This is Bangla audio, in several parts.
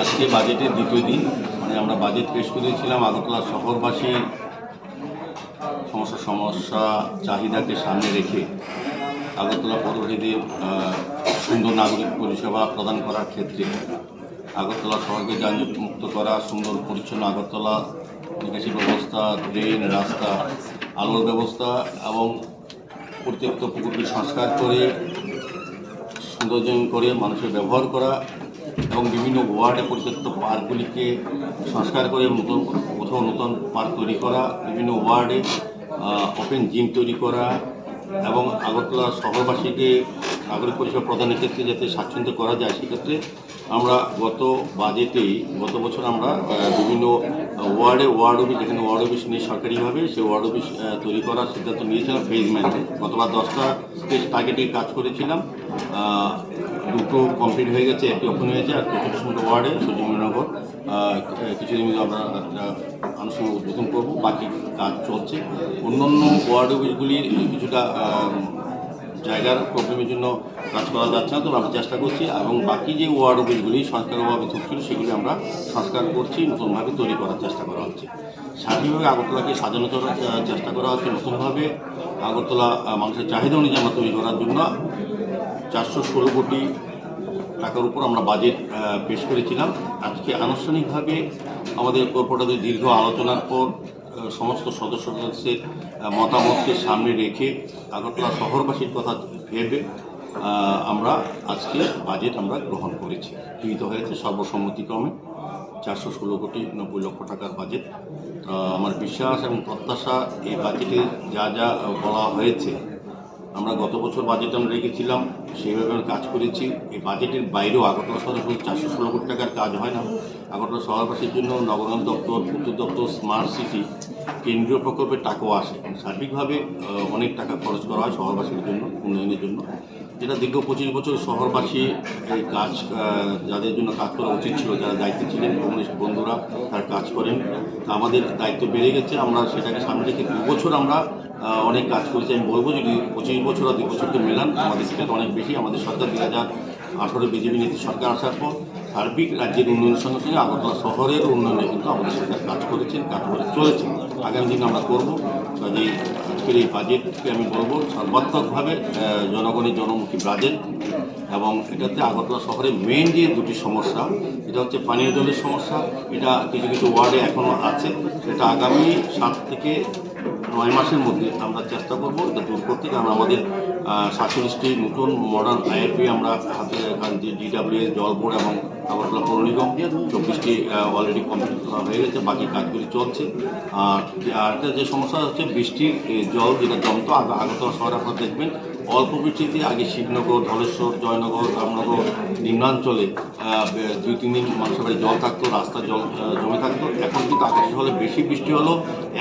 আজকে বাজেটের দ্বিতীয় দিন মানে আমরা বাজেট পেশ করেছিলাম আগরতলা শহরবাসীর সমস্যা সমস্যা, চাহিদাকে সামনে রেখে আগরতলা পৌরবাসীদের সুন্দর নাগরিক পরিষেবা প্রদান করার ক্ষেত্রে আগরতলা শহরকে যানজট মুক্ত করা, সুন্দর পরিচ্ছন্ন আগরতলা, নিকাশি ব্যবস্থা, ড্রেন, রাস্তা, আলোর ব্যবস্থা এবং পরিত্যক্ত পুকুরটি সংস্কার করে সৌন্দর্যায়ন করে মানুষের ব্যবহার করা এবং বিভিন্ন ওয়ার্ডে পরিত্যক্ত পার্কগুলিকে সংস্কার করে নতুন কোথাও নতুন পার্ক তৈরি করা, বিভিন্ন ওয়ার্ডে ওপেন জিম তৈরি করা এবং আগরতলা শহরবাসীকে নাগরিক পরিষেবা প্রদানের ক্ষেত্রে যাতে স্বাচ্ছন্দ্য করা যায়, সেক্ষেত্রে আমরা গত বাজেটেই, গত বছর আমরা বিভিন্ন ওয়ার্ডে ওয়ার্ড অফিস, যেখানে ওয়ার্ড অফিস নেই সরকারিভাবে সেই ওয়ার্ড অফিস তৈরি করার সিদ্ধান্ত নিয়েছিলাম ফেজ ম্যানে গতবার দশটা টার্গেটে কাজ করেছিলাম। দুটো কমপ্লিট হয়ে গেছে একটি ওপেন হয়েছে আর চতুর্থ ওয়ার্ডে সূর্যমণিনগর কিছুদিন আমরা আনুষ্ঠানিক উদ্বোধন করব, বাকি কাজ চলছে। অন্যান্য ওয়ার্ড অফিসগুলির কিছুটা জায়গার প্রবলেমের জন্য কাজ করা যাচ্ছে না তবে আমরা চেষ্টা করছি এবং বাকি যে ওয়ার্ড অফিসগুলি সংস্কার অভাবে থুকছিল সেগুলি আমরা সংস্কার করছি, নতুনভাবে তৈরি করার চেষ্টা করা হচ্ছে। সার্বিকভাবে আগরতলাকে সাজানো করার চেষ্টা করা হচ্ছে। নতুনভাবে আগরতলা মানুষের চাহিদা অনুযায়ী আমরা তৈরি করার জন্য চারশো ষোলো কোটি টাকার উপর আমরা বাজেট পেশ করেছিলাম। আজকে আনুষ্ঠানিকভাবে আমাদের কর্পোরেটরদের দীর্ঘ আলোচনার পর সমস্ত সদস্য সদস্যের মতামতকে সামনে রেখে আগরতলা শহরবাসীর কথা ভেবে আমরা আজকে বাজেট আমরা গ্রহণ করেছি। গৃহীত হয়েছে সর্বসম্মতিক্রমে চারশো ষোলো কোটি নব্বই লক্ষ টাকার বাজেট আমার বিশ্বাস এবং প্রত্যাশা, এই বাজেটে যা যা বলা হয়েছে আমরা গত বছর বাজেট আমরা রেখেছিলাম, সেইভাবে আমরা কাজ করেছি। এই বাজেটের বাইরেও আগরতলা শহরে শুধু চারশো ষোলো কোটি টাকার কাজ হয় না। আগরতলা শহরবাসীর জন্য নগরায়ণ দপ্তর পূর্ত দপ্তর স্মার্ট সিটি কেন্দ্রীয় প্রকল্পের টাকাও আসে। সার্বিকভাবে অনেক টাকা খরচ করা হয় শহরবাসীর জন্য, উন্নয়নের জন্য। যেটা দীর্ঘ পঁচিশ বছর শহরবাসী এই কাজ যাদের জন্য কাজ করা উচিত ছিল, যারা দায়িত্বে ছিলেন, কমিউনিস্ট বন্ধুরা, তার কাজ করেন। তা আমাদের দায়িত্ব বেড়ে গেছে। আমরা সেটাকে সামনে রেখে দু বছর আমরা অনেক কাজ করেছি। আমি বলব যদি পঁচিশ বছর আর দুই বছরকে মেলান, আমাদের স্কেল অনেক বেশি। আমাদের সরকার দু হাজার আঠারো বিজেপি নীতি সরকার আসার পর সার্বিক রাজ্যের উন্নয়নের সঙ্গে সঙ্গে আগরতলা শহরের উন্নয়নে কিন্তু আমাদের সরকার কাজ করেছেন, কাজ করে চলেছেন আগামী দিনে আমরা করব। কাজে আজকের এই বাজেটকে আমি বলব, সর্বাত্মকভাবে জনগণের জনমুখী বাজেট এবং এটাতে আগরতলা শহরে মেন যে দুটি সমস্যা, এটা হচ্ছে পানীয় জলের সমস্যা। এটা কিছু কিছু ওয়ার্ডে এখনও আছে। সেটা আগামী সাত থেকে নয় মাসের মধ্যে আমরা চেষ্টা করব এটা দূর করতে, কারণ আমাদের সাতচল্লিশটি নতুন মডার্ন আইএপি আমরা হাতে ডিডাব্লিউএস জল বোর্ড এবং আগরতলা পৌর নিগম, চব্বিশটি অলরেডি কমপ্লিট করা হয়ে গেছে, বাকি কাজগুলি চলছে। আর আরেকটা যে সমস্যা হচ্ছে, বৃষ্টির জল যেটা জমতো, আগ- আগরতলা শহরে আপনারা দেখবেন অল্প বৃষ্টিতে আগে শিবনগর, ধলেশ্বর, জয়নগর, রামনগর, নিম্নাঞ্চলে দুই, তিন দিন মানুষের বাড়ি জল থাকতো, রাস্তার জল জমে থাকতো। এখন কিন্তু আকাশের হলে বেশি বৃষ্টি হলো।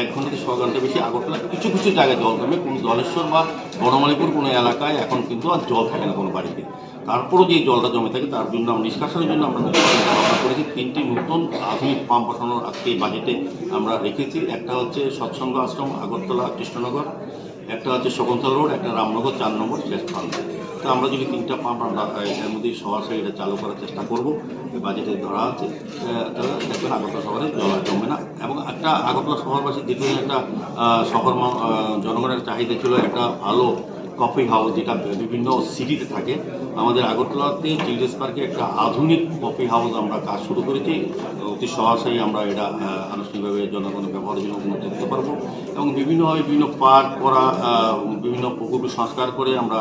এক ঘণ্টা থেকে ছ ঘণ্টা বেশি আগরতলা, কিছু কিছু জায়গায় জল জমে কোনো ধলেশ্বর বা বনমালীপুর কোনো এলাকায় এখন কিন্তু আর জল থাকে না কোনো বাড়িতে। তারপরও যে জলটা জমে থাকে, তার জন্য আমরা নিষ্কাশনের জন্য আমরা ব্যবস্থা করেছি। তিনটি নতুন আধুনিক পাম্প বসানোর আজকে বাজেটে আমরা রেখেছি। একটা হচ্ছে সৎসঙ্গ আশ্রম, আগরতলা কৃষ্ণনগর। একটা হচ্ছে শকুন্তল রোড, একটা রামনগর, চার নম্বর, শেষ পাম্প তো আমরা যদি তিনটা পাম্প আমরা এর মধ্যেই সরাসরি এটা চালু করার চেষ্টা করব। বাজেটে ধরা আছে। তাহলে দেখবেন আগরতলা শহরে জল জমবে না। এবং একটা আগরতলা শহরবাসী দীর্ঘদিন একটা শহর জনগণের চাহিদা ছিল একটা ভালো কফি হাউস যেটা বিভিন্ন সিটিতে থাকে, আমাদের আগরতলাতে চিলড্রেন্স পার্কে একটা আধুনিক কফি হাউস আমরা কাজ শুরু করেছি অতি সহসাই আমরা এটা আনুষ্ঠানিকভাবে জনগণের ব্যবহারের জন্য উন্নত করতে পারব এবং বিভিন্নভাবে বিভিন্ন পার্ক করা বিভিন্ন পুকুর সংস্কার করে আমরা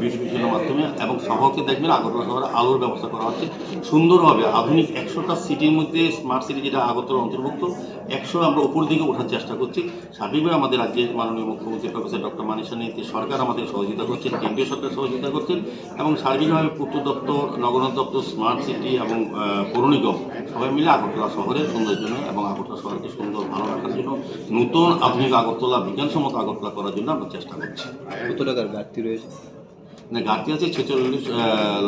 বিউটিফিকেশনের মাধ্যমে এবং শহরকে দেখবেন আগরতলা শহরে আলোর ব্যবস্থা করা হচ্ছে। সুন্দরভাবে আধুনিক একশোটা সিটির মধ্যে স্মার্ট সিটি যেটা আগরতলা অন্তর্ভুক্ত একশো আমরা উপর দিকে ওঠার চেষ্টা করছি। সার্বিকভাবে আমাদের রাজ্যের মাননীয় মুখ্যমন্ত্রী প্রফেসর ডক্টর মানিসা নীতি সরকার আমাদের সহযোগিতা করছেন কেন্দ্রীয় সরকার সহযোগিতা করছেন এবং সার্বিকভাবে পূর্ত দপ্তর নগরায়ণ দপ্তর স্মার্ট সিটি এবং আহ, পৌর নিগম সবাই মিলে আগরতলা শহরের সৌন্দর্য জন্য এবং আগরতলা শহরকে সুন্দর ভালো রাখার জন্য নতুন আধুনিক আগরতলা বিজ্ঞানসম্মত আগরতলা করার জন্য আমরা চেষ্টা করছি। কত টাকার ঘাটতি রয়েছে? ঘাটতি আছে ছেচল্লিশ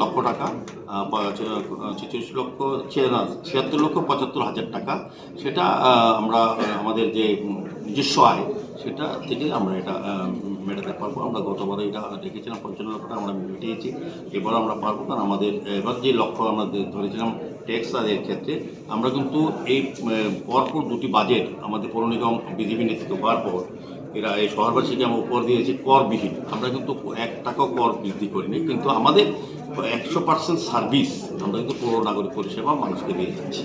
লক্ষ টাকা ছেচল্লিশ লক্ষ ছিয়াত্তর লক্ষ পঁচাত্তর হাজার টাকা। সেটা আমরা আমাদের যে নিজস্ব আয়, সেটা থেকে আমরা এটা মেটাতে পারব। আমরা গতবারে এটা দেখেছিলাম পঞ্চান্ন লক্ষ টাকা আমরা মিটিয়েছি। এবার আমরা পারব, কারণ আমাদের, এবার যে লক্ষ্য আমরা ধরেছিলাম ট্যাক্স আদায়ের ক্ষেত্রে, আমরা কিন্তু এই পরপর দুটি বাজেট আমাদের পৌর নিগম, বিজেপি নেতৃত্ব পর এরা এই শহরবাসীকে আমরা উপর দিয়েছি করবিহীন, আমরা কিন্তু এক টাকাও কর বৃদ্ধি করিনি, কিন্তু আমাদের একশো পার্সেন্ট সার্ভিস আমরা কিন্তু পৌর নাগরিক পরিষেবা মানুষকে দিয়ে যাচ্ছি।